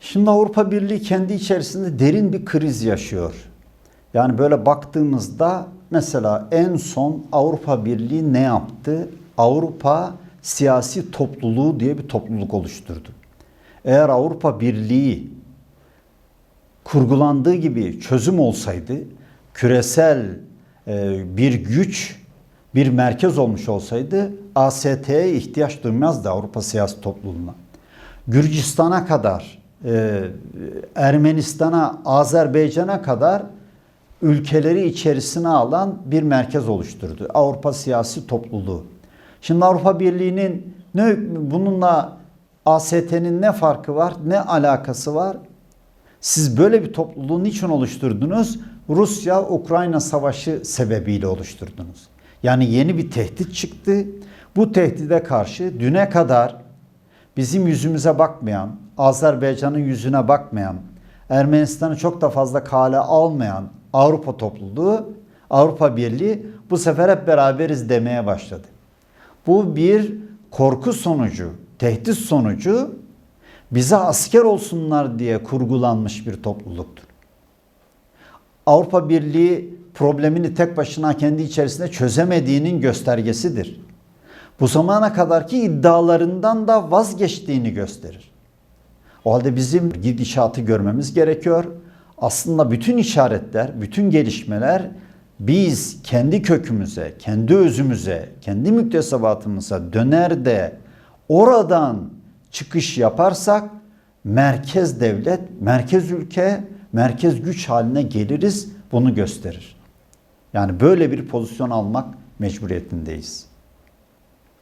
Şimdi Avrupa Birliği kendi içerisinde derin bir kriz yaşıyor. Yani böyle baktığımızda mesela en son Avrupa Birliği ne yaptı? Avrupa Siyasi Topluluğu diye bir topluluk oluşturdu. Eğer Avrupa Birliği kurgulandığı gibi çözüm olsaydı, küresel e, bir güç, bir merkez olmuş olsaydı AST'ye ihtiyaç duymazdı Avrupa Siyasi Topluluğu'na. Gürcistan'a kadar, e, Ermenistan'a, Azerbaycan'a kadar ülkeleri içerisine alan bir merkez oluşturdu. Avrupa Siyasi Topluluğu. Şimdi Avrupa Birliği'nin ne bununla AST'nin ne farkı var, ne alakası var? Siz böyle bir topluluğu niçin oluşturdunuz? Rusya-Ukrayna savaşı sebebiyle oluşturdunuz. Yani yeni bir tehdit çıktı. Bu tehdide karşı düne kadar bizim yüzümüze bakmayan, Azerbaycan'ın yüzüne bakmayan, Ermenistan'ı çok da fazla kale almayan Avrupa topluluğu, Avrupa Birliği bu sefer hep beraberiz demeye başladı. Bu bir korku sonucu, tehdit sonucu bize asker olsunlar diye kurgulanmış bir topluluktur. Avrupa Birliği problemini tek başına kendi içerisinde çözemediğinin göstergesidir. Bu zamana kadarki iddialarından da vazgeçtiğini gösterir. O halde bizim gidişatı görmemiz gerekiyor. Aslında bütün işaretler, bütün gelişmeler biz kendi kökümüze, kendi özümüze, kendi müktesebatımıza döner de oradan çıkış yaparsak merkez devlet, merkez ülke, merkez güç haline geliriz bunu gösterir. Yani böyle bir pozisyon almak mecburiyetindeyiz.